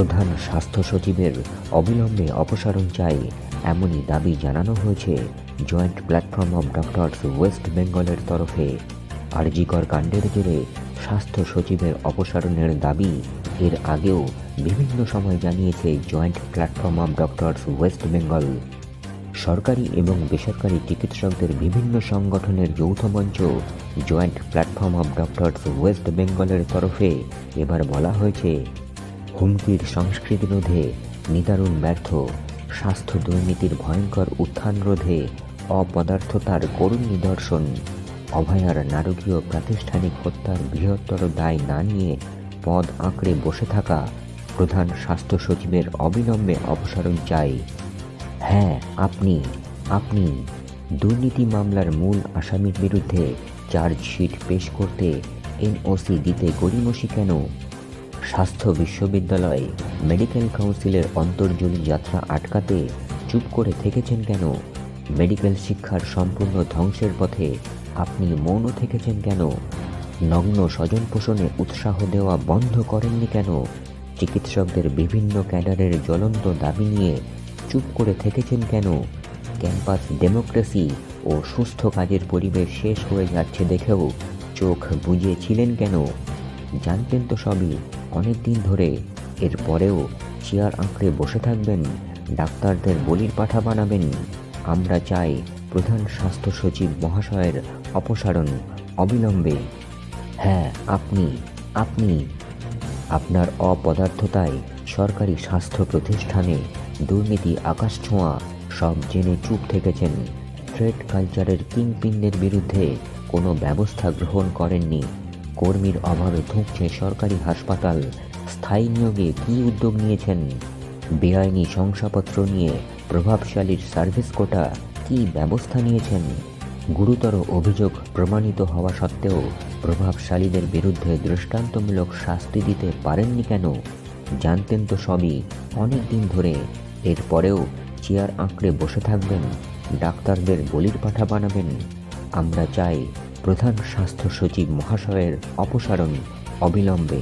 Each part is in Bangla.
প্রধান স্বাস্থ্য সচিবের অবিলম্বে অপসারণ চাই এমনই দাবি জানানো হয়েছে joint platform of doctors west বেঙ্গলের তরফে। আরজিকর কাণ্ডের জেরে স্বাস্থ্য সচিবের অপসারণের দাবি এর আগেও বিভিন্ন সময় জানিয়েছে joint platform of doctors west Bengal. সরকারি এবং বেসরকারি চিকিৎসকদের বিভিন্ন সংগঠনের যৌথ মঞ্চ joint platform of doctors west বেঙ্গলের তরফে এবার বলা হয়েছে হুমকির সংস্কৃতি রোধে নিদারুণ ব্যর্থ, স্বাস্থ্য দুর্নীতির ভয়ঙ্কর উত্থান রোধে অপদার্থতার করুণ নিদর্শন, অভয়ার নারকীয় প্রাতিষ্ঠানিক হত্যার বৃহত্তর দায় না নিয়ে পদ আঁকড়ে বসে থাকা প্রধান স্বাস্থ্য সচিবের অবিলম্বে অপসারণ চাই। হ্যাঁ আপনি আপনি দুর্নীতি মামলার মূল আসামির বিরুদ্ধে চার্জশিট পেশ করতে এনওসি দিতে গড়িমসি কেন? স্বাস্থ্য বিশ্ববিদ্যালয়ে মেডিকেল কাউন্সিলের অন্তর্জলী যাত্রা আটকাতে চুপ করে থেকেছেন কেন? মেডিকেল শিক্ষার সম্পূর্ণ ধ্বংসের পথে আপনি মৌন থেকেছেন কেন? নগ্ন স্বজন পোষণে উৎসাহ দেওয়া বন্ধ করেননি কেন? চিকিৎসকদের বিভিন্ন ক্যাডারের জ্বলন্ত দাবি নিয়ে চুপ করে থেকেছেন কেন? ক্যাম্পাস ডেমোক্রেসি ও সুস্থ কাজের পরিবেশ শেষ হয়ে যাচ্ছে দেখেও চোখ বুঝিয়েছিলেন কেন? জানতেন তো সবই। অনেক দিন ধরে এরপরেও চেয়ার আঁকড়ে বসে থাকবেন, ডাক্তারদের বলির পাঠা বানাবেন। আমরা চাই প্রধান স্বাস্থ্য সচিব মহাশয়ের অপসারণ অবিলম্বে। হ্যাঁ আপনি আপনি। আপনার অপদার্থতায় সরকারি স্বাস্থ্য প্রতিষ্ঠানে দুর্নীতি, আকাশ ছোঁয়া, সব জেনে চুপ থেকেছেন। থ্রেড কালচারের কিংপিনদের বিরুদ্ধে কোনো ব্যবস্থা গ্রহণ করেননি। কর্মীর অভাবে ধুঁকছে সরকারি হাসপাতাল। স্থায়ী নিয়োগে কী উদ্যোগ নিয়েছেন? বেআইনি শংসাপত্র নিয়ে প্রভাবশালীর সার্ভিস কোটা কী ব্যবস্থা নিয়েছেন? গুরুতর অভিযোগ প্রমাণিত হওয়া সত্ত্বেও প্রভাবশালীদের বিরুদ্ধে দৃষ্টান্তমূলক শাস্তি দিতে পারেননি কেন? জানতেন তো সবই। অনেক দিন ধরে এরপরেও চেয়ার আঁকড়ে বসে থাকবেন, ডাক্তারদের বলির পাঠা বানাবেন। আমরা চাই প্রধান স্বাস্থ্য সচিব মহাশয়ের অপসারণ অবিলম্বে।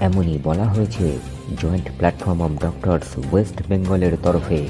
এমনই বলা হয়েছে, joint platform of doctors west বেঙ্গলের তরফে।